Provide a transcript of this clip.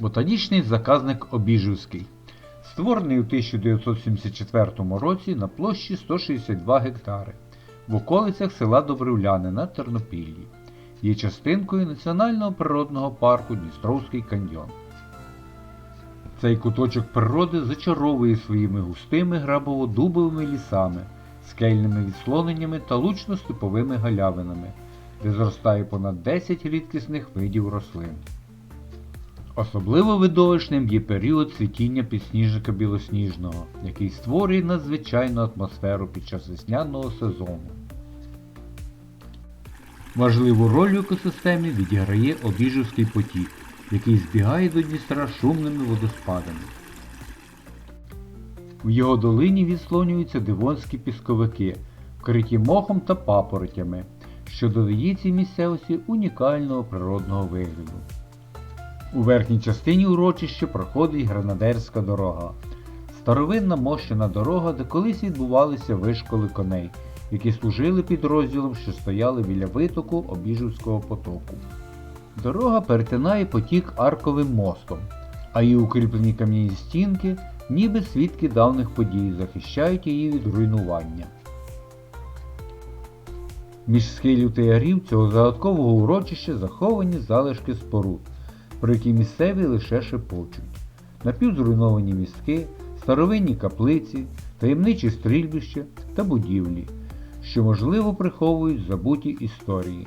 Ботанічний заказник Обіжівський. Створений у 1974 році на площі 162 гектари в околицях села Добривляне на Тернопіллі. Є частинкою Національного природного парку Дністровський каньйон. Цей куточок природи зачаровує своїми густими грабово-дубовими лісами, скельними відслоненнями та лучно-степовими галявинами, де зростає понад 10 рідкісних видів рослин. Особливо видовищним є період цвітіння підсніжника білосніжного, який створює надзвичайну атмосферу під час весняного сезону. Важливу роль в екосистемі відіграє Обіжівський потік, який збігає до Дністра шумними водоспадами. В його долині відслонюються дивонські пісковики, вкриті мохом та папоротями, що додає цій місцевості унікального природного вигляду. У верхній частині урочища проходить гранадерська дорога. Старовинна мощена дорога, де колись відбувалися вишколи коней, які служили підрозділом, що стояли біля витоку Обіжівського потоку. Дорога перетинає потік арковим мостом, а її укріплені кам'яні стінки, ніби свідки давних подій, захищають її від руйнування. Між схилів та ярів цього загадкового урочища заховані залишки споруд, про які місцеві лише шепочуть. Напівзруйновані містки, старовинні каплиці, таємничі стрільбища та будівлі, що можливо приховують забуті історії.